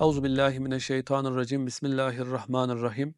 Euzubillahimineşşeytanirracim. Bismillahirrahmanirrahim.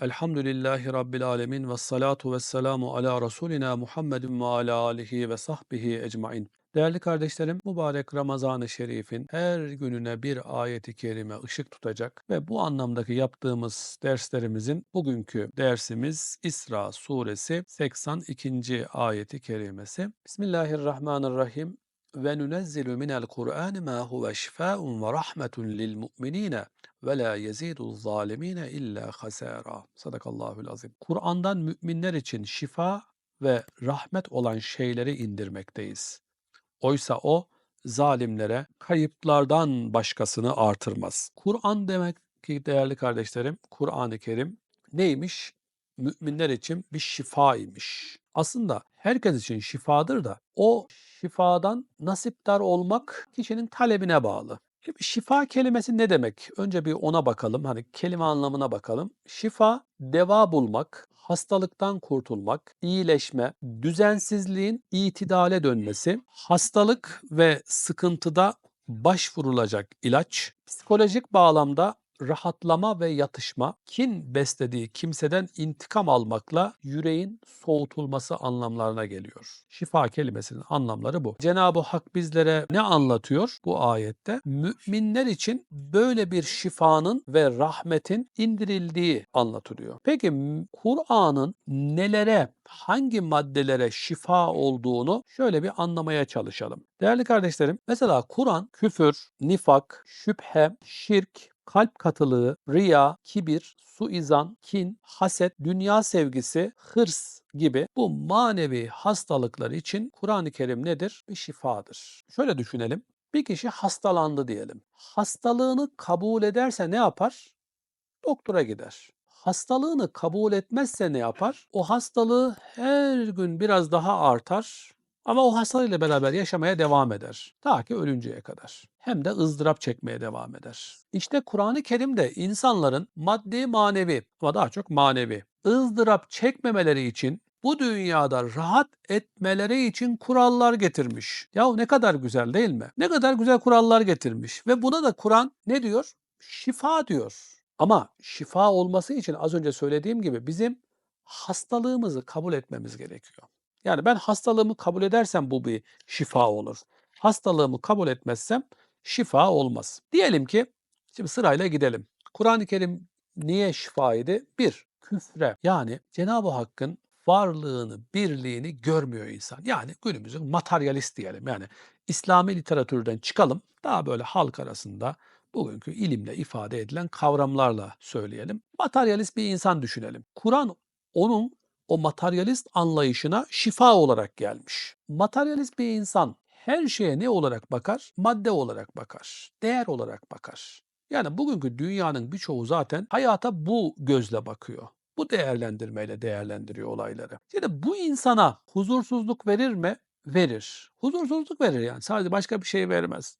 Elhamdülillahi Rabbil alemin ve salatu ve selamu ala Resulina Muhammedin ve ala alihi ve sahbihi ecmain. Değerli kardeşlerim, mübarek Ramazan-ı Şerif'in her gününe bir ayeti kerime ışık tutacak ve bu anlamdaki yaptığımız derslerimizin bugünkü dersimiz İsra suresi 82. ayeti kerimesi. Bismillahirrahmanirrahim ve nunezzilu minel Kur'an ma huve şifaun ve rahmetun lil mu'minine ve la yezidu zalimine illa hasara. Sadakallahul azim. Kur'an'dan müminler için şifa ve rahmet olan şeyleri indirmekteyiz. Oysa o zalimlere kayıplardan başkasını artırmaz. Kur'an demek ki değerli kardeşlerim, Kur'an-ı Kerim neymiş? Müminler için bir şifaymış. Aslında herkes için şifadır da o şifadan nasipdar olmak kişinin talebine bağlı. Şimdi şifa kelimesi ne demek? Önce bir ona bakalım. Hani kelime anlamına bakalım. Şifa deva bulmak, hastalıktan kurtulmak, iyileşme, düzensizliğin itidale dönmesi, hastalık ve sıkıntıda başvurulacak ilaç, psikolojik bağlamda rahatlama ve yatışma, kin beslediği kimseden intikam almakla yüreğin soğutulması anlamlarına geliyor. Şifa kelimesinin anlamları bu. Cenab-ı Hak bizlere ne anlatıyor bu ayette? Müminler için böyle bir şifanın ve rahmetin indirildiği anlatılıyor. Peki Kur'an'ın nelere, hangi maddelere şifa olduğunu şöyle bir anlamaya çalışalım. Değerli kardeşlerim, mesela Kur'an küfür, nifak, şüphe, şirk, kalp katılığı, riya, kibir, suizan, kin, haset, dünya sevgisi, hırs gibi bu manevi hastalıklar için Kur'an-ı Kerim nedir? Bir şifadır. Şöyle düşünelim. Bir kişi hastalandı diyelim. Hastalığını kabul ederse ne yapar? Doktora gider. Hastalığını kabul etmezse ne yapar? O hastalığı her gün biraz daha artar ama o hastalığıyla beraber yaşamaya devam eder. Ta ki ölünceye kadar. Hem de ızdırap çekmeye devam eder. İşte Kur'an-ı Kerim'de insanların maddi manevi ama daha çok manevi ızdırap çekmemeleri için bu dünyada rahat etmeleri için kurallar getirmiş. Yahu ne kadar güzel değil mi? Ne kadar güzel kurallar getirmiş. Ve buna da Kur'an ne diyor? Şifa diyor. Ama şifa olması için az önce söylediğim gibi bizim hastalığımızı kabul etmemiz gerekiyor. Yani ben hastalığımı kabul edersem bu bir şifa olur. Hastalığımı kabul etmezsem şifa olmaz. Diyelim ki şimdi sırayla gidelim. Kur'an-ı Kerim niye şifaydı? Bir, küfre yani Cenab-ı Hakk'ın varlığını, birliğini görmüyor insan. Yani günümüzün materyalist diyelim. Yani İslami literatürden çıkalım. Daha böyle halk arasında bugünkü ilimle ifade edilen kavramlarla söyleyelim. Materyalist bir insan düşünelim. Kur'an onun o materyalist anlayışına şifa olarak gelmiş. Materyalist bir insan her şeye ne olarak bakar? Madde olarak bakar, değer olarak bakar. Yani bugünkü dünyanın birçoğu zaten hayata bu gözle bakıyor. Bu değerlendirmeyle değerlendiriyor olayları. Şimdi bu insana huzursuzluk verir mi? Verir. Huzursuzluk verir yani. Sadece başka bir şey vermez.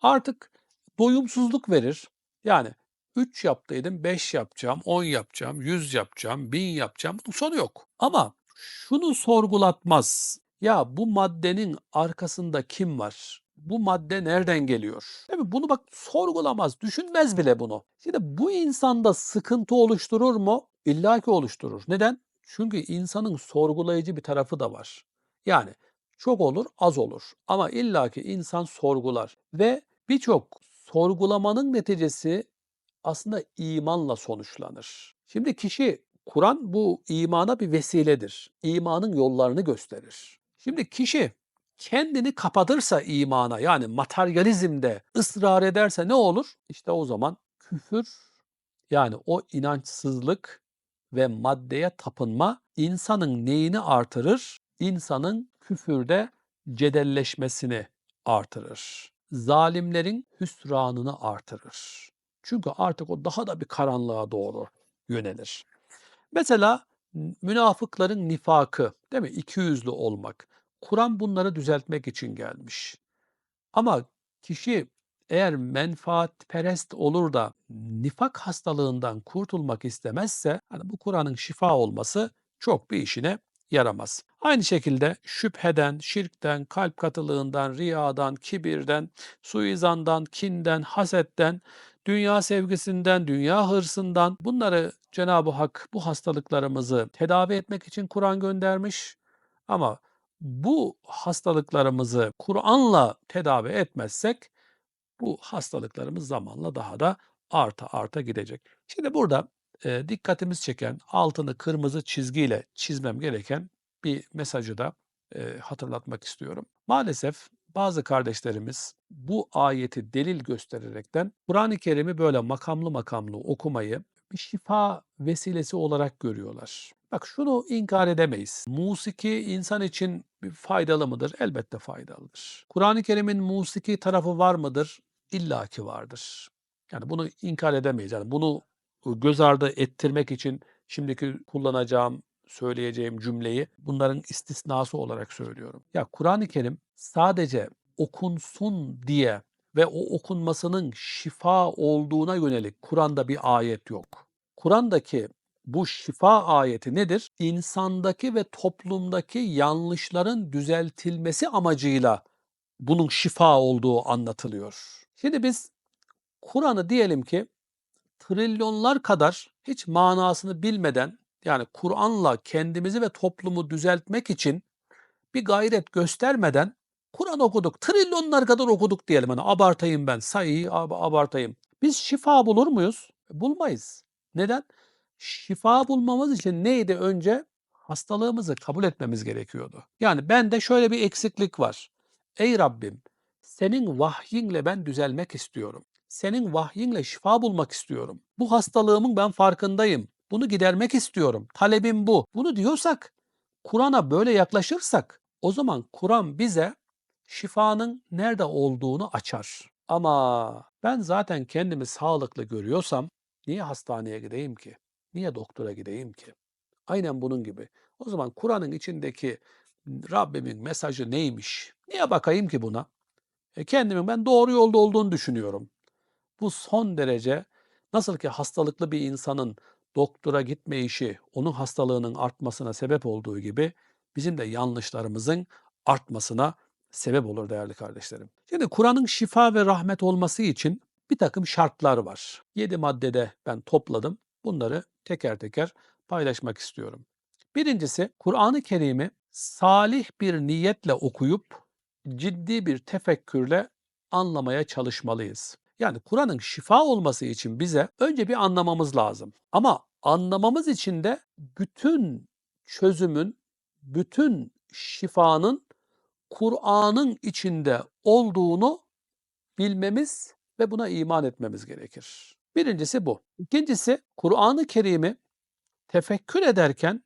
Artık doyumsuzluk verir. Yani 3 yaptıydım 5 yapacağım, 10 yapacağım, 100 yapacağım, 1000 yapacağım. Bunun sonu yok. Ama şunu sorgulatmaz. Ya bu maddenin arkasında kim var? Bu madde nereden geliyor? Değil mi? Bunu bak sorgulamaz, düşünmez bile bunu. Şimdi bu insanda sıkıntı oluşturur mu? İlla ki oluşturur. Neden? Çünkü insanın sorgulayıcı bir tarafı da var. Yani çok olur, az olur. Ama illaki insan sorgular ve birçok sorgulamanın neticesi aslında imanla sonuçlanır. Şimdi kişi Kur'an bu imana bir vesiledir. İmanın yollarını gösterir. Şimdi kişi kendini kapatırsa imana yani materyalizmde ısrar ederse ne olur? İşte o zaman küfür yani o inançsızlık ve maddeye tapınma insanın neyini artırır? İnsanın küfürde cedelleşmesini artırır. Zalimlerin hüsranını artırır. Çünkü artık o daha da bir karanlığa doğru yönelir. Mesela münafıkların nifakı, değil mi? İki yüzlü olmak. Kur'an bunları düzeltmek için gelmiş. Ama kişi eğer menfaatperest olur da nifak hastalığından kurtulmak istemezse hani bu Kur'an'ın şifa olması çok bir işine yaramaz. Aynı şekilde şüpheden, şirkten, kalp katılığından, riyadan, kibirden, suizandan, kinden, hasetten, dünya sevgisinden, dünya hırsından bunları Cenab-ı Hak bu hastalıklarımızı tedavi etmek için Kur'an göndermiş. Ama bu hastalıklarımızı Kur'an'la tedavi etmezsek bu hastalıklarımız zamanla daha da arta arta gidecek. Şimdi burada e, dikkatimiz çeken altını kırmızı çizgiyle çizmem gereken bir mesajı da e, hatırlatmak istiyorum. Maalesef bazı kardeşlerimiz bu ayeti delil göstererekten Kur'an-ı Kerim'i böyle makamlı makamlı okumayı bir şifa vesilesi olarak görüyorlar. Bak şunu inkar edemeyiz. Musiki insan için faydalı mıdır? Elbette faydalıdır. Kur'an-ı Kerim'in musiki tarafı var mıdır? İlla ki vardır. Yani bunu inkar edemeyiz. Yani bunu göz ardı ettirmek için şimdiki kullanacağım, söyleyeceğim cümleyi bunların istisnası olarak söylüyorum. Ya Kur'an-ı Kerim sadece okunsun diye ve o okunmasının şifa olduğuna yönelik Kur'an'da bir ayet yok. Kur'an'daki bu şifa ayeti nedir? İnsandaki ve toplumdaki yanlışların düzeltilmesi amacıyla bunun şifa olduğu anlatılıyor. Şimdi biz Kur'an'ı diyelim ki trilyonlar kadar hiç manasını bilmeden yani Kur'an'la kendimizi ve toplumu düzeltmek için bir gayret göstermeden Kur'an okuduk. Trilyonlar kadar okuduk diyelim. Hani abartayım ben. Sayıyı ab- abartayım. Biz şifa bulur muyuz? Bulmayız. Neden? Şifa bulmamız için neydi önce? Hastalığımızı kabul etmemiz gerekiyordu. Yani bende şöyle bir eksiklik var. Ey Rabbim, senin vahyinle ben düzelmek istiyorum. Senin vahyinle şifa bulmak istiyorum. Bu hastalığımın ben farkındayım. Bunu gidermek istiyorum. Talebim bu. Bunu diyorsak, Kur'an'a böyle yaklaşırsak o zaman Kur'an bize şifanın nerede olduğunu açar. Ama ben zaten kendimi sağlıklı görüyorsam niye hastaneye gideyim ki? Niye doktora gideyim ki? Aynen bunun gibi. O zaman Kur'an'ın içindeki Rabbimin mesajı neymiş? Niye bakayım ki buna? E kendimin ben doğru yolda olduğunu düşünüyorum. Bu son derece nasıl ki hastalıklı bir insanın doktora gitme işi onun hastalığının artmasına sebep olduğu gibi bizim de yanlışlarımızın artmasına sebep olur değerli kardeşlerim. Şimdi Kur'an'ın şifa ve rahmet olması için bir takım şartlar var. 7 maddede ben topladım. Bunları teker teker paylaşmak istiyorum. Birincisi Kur'an-ı Kerim'i salih bir niyetle okuyup ciddi bir tefekkürle anlamaya çalışmalıyız. Yani Kur'an'ın şifa olması için bize önce bir anlamamız lazım. Ama anlamamız için de bütün çözümün, bütün şifanın Kur'an'ın içinde olduğunu bilmemiz ve buna iman etmemiz gerekir. Birincisi bu. İkincisi Kur'an-ı Kerim'i tefekkür ederken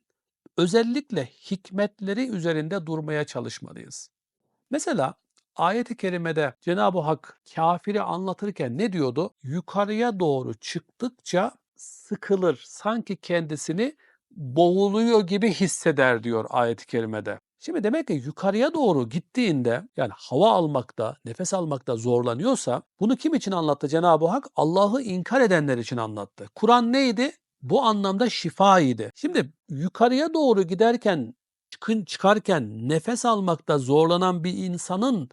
özellikle hikmetleri üzerinde durmaya çalışmalıyız. Mesela ayet-i kerimede Cenab-ı Hak kafiri anlatırken ne diyordu? Yukarıya doğru çıktıkça sıkılır, sanki kendisini boğuluyor gibi hisseder diyor ayet-i kerimede. Şimdi demek ki yukarıya doğru gittiğinde yani hava almakta, nefes almakta zorlanıyorsa bunu kim için anlattı Cenab-ı Hak? Allah'ı inkar edenler için anlattı. Kuran neydi? Bu anlamda şifaydı. Şimdi yukarıya doğru giderken çıkın çıkarken nefes almakta zorlanan bir insanın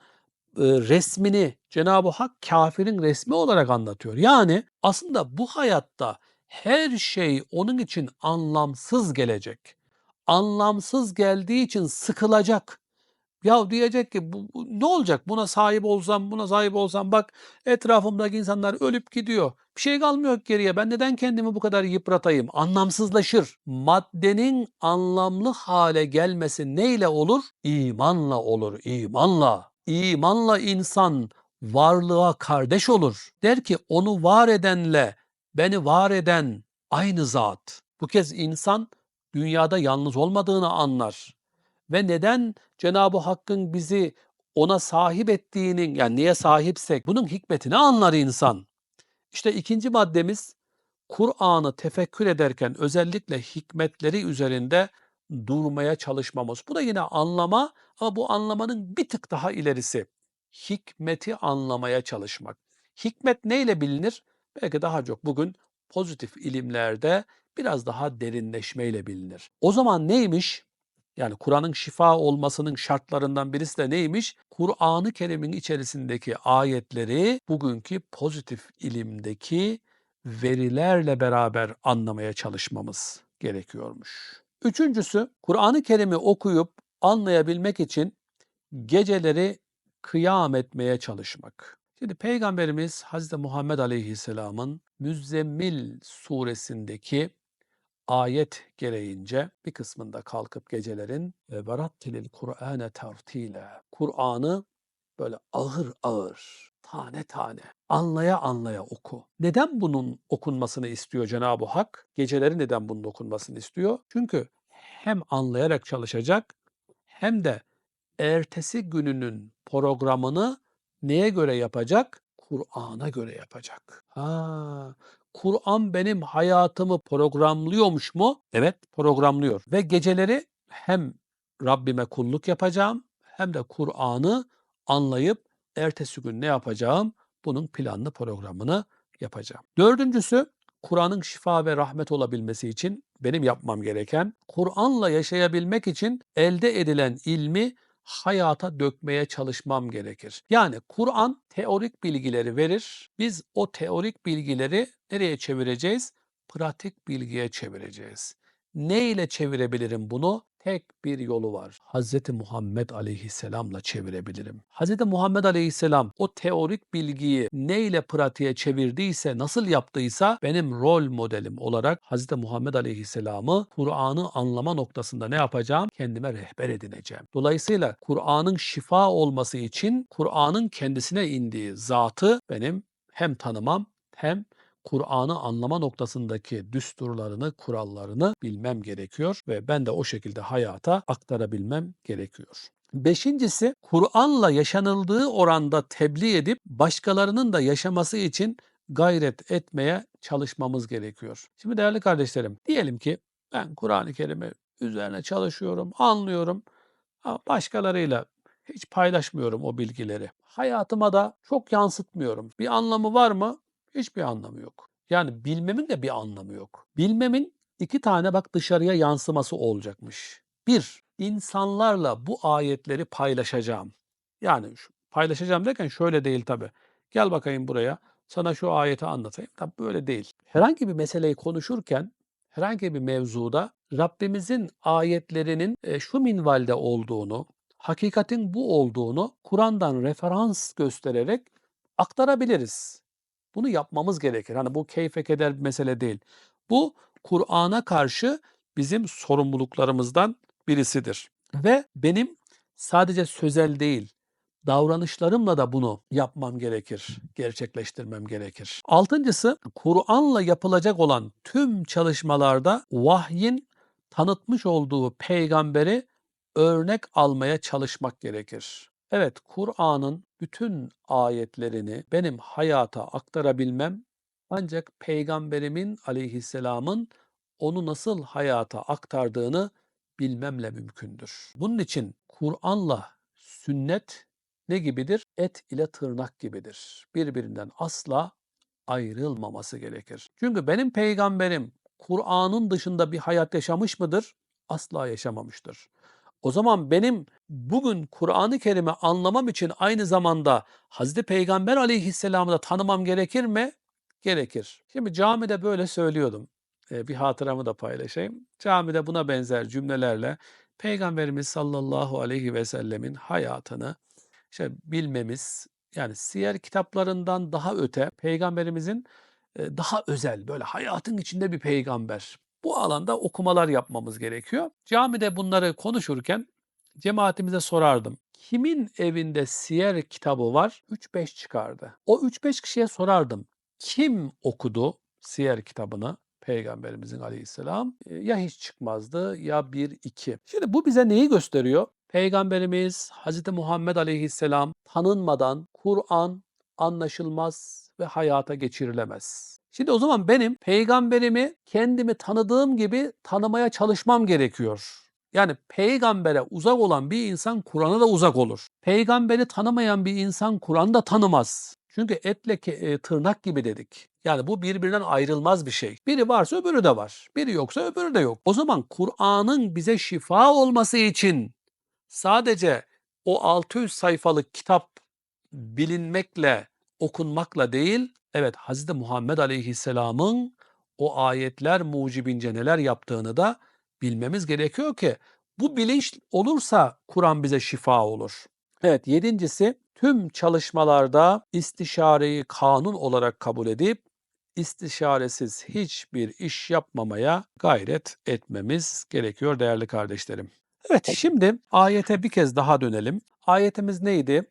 e, resmini Cenab-ı Hak kafirin resmi olarak anlatıyor. Yani aslında bu hayatta her şey onun için anlamsız gelecek. Anlamsız geldiği için sıkılacak. Ya diyecek ki bu, ne olacak buna sahip olsam buna sahip olsam bak etrafımdaki insanlar ölüp gidiyor. Bir şey kalmıyor geriye ben neden kendimi bu kadar yıpratayım? Anlamsızlaşır. Maddenin anlamlı hale gelmesi neyle olur? İmanla olur imanla. İmanla insan varlığa kardeş olur. Der ki onu var edenle beni var eden aynı zat. Bu kez insan dünyada yalnız olmadığını anlar ve neden Cenab-ı Hakk'ın bizi ona sahip ettiğinin yani niye sahipsek bunun hikmetini anlar insan. İşte ikinci maddemiz Kur'an'ı tefekkür ederken özellikle hikmetleri üzerinde durmaya çalışmamız. Bu da yine anlama ama bu anlamanın bir tık daha ilerisi. Hikmeti anlamaya çalışmak. Hikmet neyle bilinir? Belki daha çok bugün pozitif ilimlerde biraz daha derinleşmeyle bilinir. O zaman neymiş? Yani Kur'an'ın şifa olmasının şartlarından birisi de neymiş? Kur'an-ı Kerim'in içerisindeki ayetleri bugünkü pozitif ilimdeki verilerle beraber anlamaya çalışmamız gerekiyormuş. Üçüncüsü, Kur'an-ı Kerim'i okuyup anlayabilmek için geceleri kıyam etmeye çalışmak. Şimdi Peygamberimiz Hazreti Muhammed Aleyhisselam'ın Müzzemmil suresindeki ayet gereğince bir kısmında kalkıp gecelerin ve verattilil Kur'ane tertile Kur'an'ı böyle ağır ağır, tane tane, anlaya anlaya oku. Neden bunun okunmasını istiyor Cenab-ı Hak? Geceleri neden bunun okunmasını istiyor? Çünkü hem anlayarak çalışacak hem de ertesi gününün programını neye göre yapacak? Kur'an'a göre yapacak. Ha, Kur'an benim hayatımı programlıyormuş mu? Evet, programlıyor. Ve geceleri hem Rabbime kulluk yapacağım hem de Kur'an'ı anlayıp ertesi gün ne yapacağım? Bunun planlı programını yapacağım. Dördüncüsü Kur'an'ın şifa ve rahmet olabilmesi için benim yapmam gereken Kur'an'la yaşayabilmek için elde edilen ilmi hayata dökmeye çalışmam gerekir. Yani Kur'an teorik bilgileri verir. Biz o teorik bilgileri nereye çevireceğiz? Pratik bilgiye çevireceğiz. Ne ile çevirebilirim bunu? Tek bir yolu var. Hz. Muhammed Aleyhisselam'la çevirebilirim. Hz. Muhammed Aleyhisselam o teorik bilgiyi ne ile pratiğe çevirdiyse, nasıl yaptıysa benim rol modelim olarak Hz. Muhammed Aleyhisselam'ı Kur'an'ı anlama noktasında ne yapacağım? Kendime rehber edineceğim. Dolayısıyla Kur'an'ın şifa olması için Kur'an'ın kendisine indiği zatı benim hem tanımam hem Kur'an'ı anlama noktasındaki düsturlarını, kurallarını bilmem gerekiyor ve ben de o şekilde hayata aktarabilmem gerekiyor. Beşincisi, Kur'an'la yaşanıldığı oranda tebliğ edip başkalarının da yaşaması için gayret etmeye çalışmamız gerekiyor. Şimdi değerli kardeşlerim, diyelim ki ben Kur'an-ı Kerim'i üzerine çalışıyorum, anlıyorum ama başkalarıyla hiç paylaşmıyorum o bilgileri. Hayatıma da çok yansıtmıyorum. Bir anlamı var mı? Hiçbir anlamı yok. Yani bilmemin de bir anlamı yok. Bilmemin iki tane bak dışarıya yansıması olacakmış. Bir, insanlarla bu ayetleri paylaşacağım. Yani şu, paylaşacağım derken şöyle değil tabi. Gel bakayım buraya sana şu ayeti anlatayım. Tabi böyle değil. Herhangi bir meseleyi konuşurken herhangi bir mevzuda Rabbimizin ayetlerinin e, şu minvalde olduğunu, hakikatin bu olduğunu Kur'an'dan referans göstererek aktarabiliriz. Bunu yapmamız gerekir. Hani bu keyfe keder bir mesele değil. Bu Kur'an'a karşı bizim sorumluluklarımızdan birisidir. Ve benim sadece sözel değil, davranışlarımla da bunu yapmam gerekir, gerçekleştirmem gerekir. Altıncısı, Kur'an'la yapılacak olan tüm çalışmalarda vahyin tanıtmış olduğu peygamberi örnek almaya çalışmak gerekir. Evet, Kur'an'ın bütün ayetlerini benim hayata aktarabilmem ancak peygamberimin aleyhisselamın onu nasıl hayata aktardığını bilmemle mümkündür. Bunun için Kur'an'la sünnet ne gibidir? Et ile tırnak gibidir. Birbirinden asla ayrılmaması gerekir. Çünkü benim peygamberim Kur'an'ın dışında bir hayat yaşamış mıdır? Asla yaşamamıştır. O zaman benim bugün Kur'an-ı Kerim'i anlamam için aynı zamanda Hazreti Peygamber aleyhisselamı da tanımam gerekir mi? Gerekir. Şimdi camide böyle söylüyordum. Ee, bir hatıramı da paylaşayım. Camide buna benzer cümlelerle Peygamberimiz sallallahu aleyhi ve sellemin hayatını işte bilmemiz, yani siyer kitaplarından daha öte Peygamberimizin e, daha özel, böyle hayatın içinde bir peygamber. Bu alanda okumalar yapmamız gerekiyor. Camide bunları konuşurken cemaatimize sorardım. Kimin evinde siyer kitabı var? 3-5 çıkardı. O 3-5 kişiye sorardım. Kim okudu siyer kitabını? Peygamberimizin aleyhisselam e, ya hiç çıkmazdı ya bir iki. Şimdi bu bize neyi gösteriyor? Peygamberimiz Hz. Muhammed aleyhisselam tanınmadan Kur'an anlaşılmaz ve hayata geçirilemez. Şimdi o zaman benim peygamberimi kendimi tanıdığım gibi tanımaya çalışmam gerekiyor. Yani peygambere uzak olan bir insan Kur'an'a da uzak olur. Peygamberi tanımayan bir insan Kur'an'ı da tanımaz. Çünkü etle e, tırnak gibi dedik. Yani bu birbirinden ayrılmaz bir şey. Biri varsa öbürü de var. Biri yoksa öbürü de yok. O zaman Kur'an'ın bize şifa olması için sadece o 600 sayfalık kitap bilinmekle, okunmakla değil, evet Hz. Muhammed Aleyhisselam'ın o ayetler mucibince neler yaptığını da bilmemiz gerekiyor ki bu bilinç olursa Kur'an bize şifa olur. Evet yedincisi tüm çalışmalarda istişareyi kanun olarak kabul edip istişaresiz hiçbir iş yapmamaya gayret etmemiz gerekiyor değerli kardeşlerim. Evet şimdi ayete bir kez daha dönelim. Ayetimiz neydi?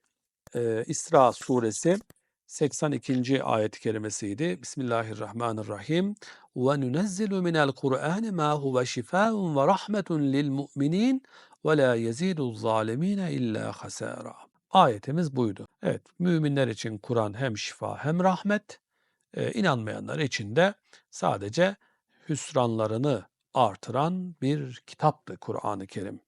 Ee, İsra suresi 82. ayet-i kerimesiydi. Bismillahirrahmanirrahim. Ve nunezzilu minel Kur'an ma huve şifaun ve rahmetun lil mu'minin ve la yezidu zalimine illa hasara. Ayetimiz buydu. Evet, müminler için Kur'an hem şifa hem rahmet, e, inanmayanlar için de sadece hüsranlarını artıran bir kitaptı Kur'an-ı Kerim.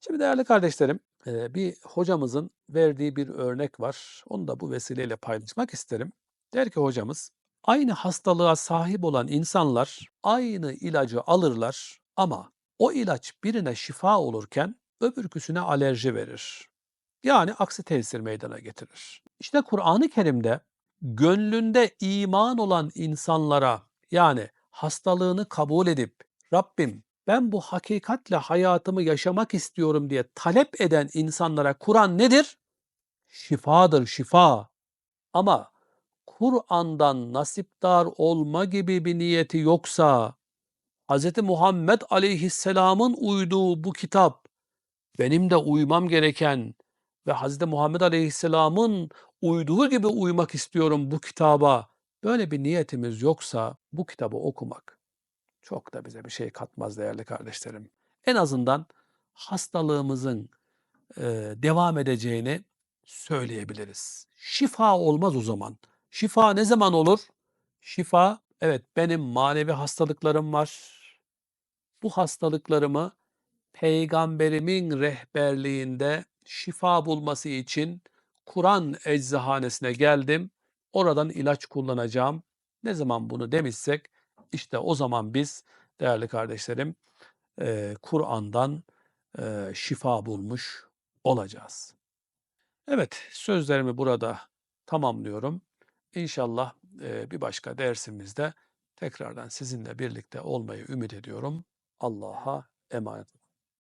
Şimdi değerli kardeşlerim, bir hocamızın verdiği bir örnek var. Onu da bu vesileyle paylaşmak isterim. Der ki hocamız, aynı hastalığa sahip olan insanlar aynı ilacı alırlar ama o ilaç birine şifa olurken öbürküsüne alerji verir. Yani aksi tesir meydana getirir. İşte Kur'an-ı Kerim'de gönlünde iman olan insanlara yani hastalığını kabul edip Rabbim ben bu hakikatle hayatımı yaşamak istiyorum diye talep eden insanlara Kur'an nedir? Şifadır, şifa. Ama Kur'an'dan nasipdar olma gibi bir niyeti yoksa Hz. Muhammed Aleyhisselam'ın uyduğu bu kitap benim de uymam gereken ve Hz. Muhammed Aleyhisselam'ın uyduğu gibi uymak istiyorum bu kitaba. Böyle bir niyetimiz yoksa bu kitabı okumak çok da bize bir şey katmaz değerli kardeşlerim. En azından hastalığımızın e, devam edeceğini söyleyebiliriz. Şifa olmaz o zaman. Şifa ne zaman olur? Şifa, evet benim manevi hastalıklarım var. Bu hastalıklarımı peygamberimin rehberliğinde şifa bulması için Kur'an eczahanesine geldim. Oradan ilaç kullanacağım. Ne zaman bunu demişsek işte o zaman biz değerli kardeşlerim eee, Kur'an'dan eee, şifa bulmuş olacağız. Evet, sözlerimi burada tamamlıyorum. İnşallah eee, bir başka dersimizde tekrardan sizinle birlikte olmayı ümit ediyorum. Allah'a emanet.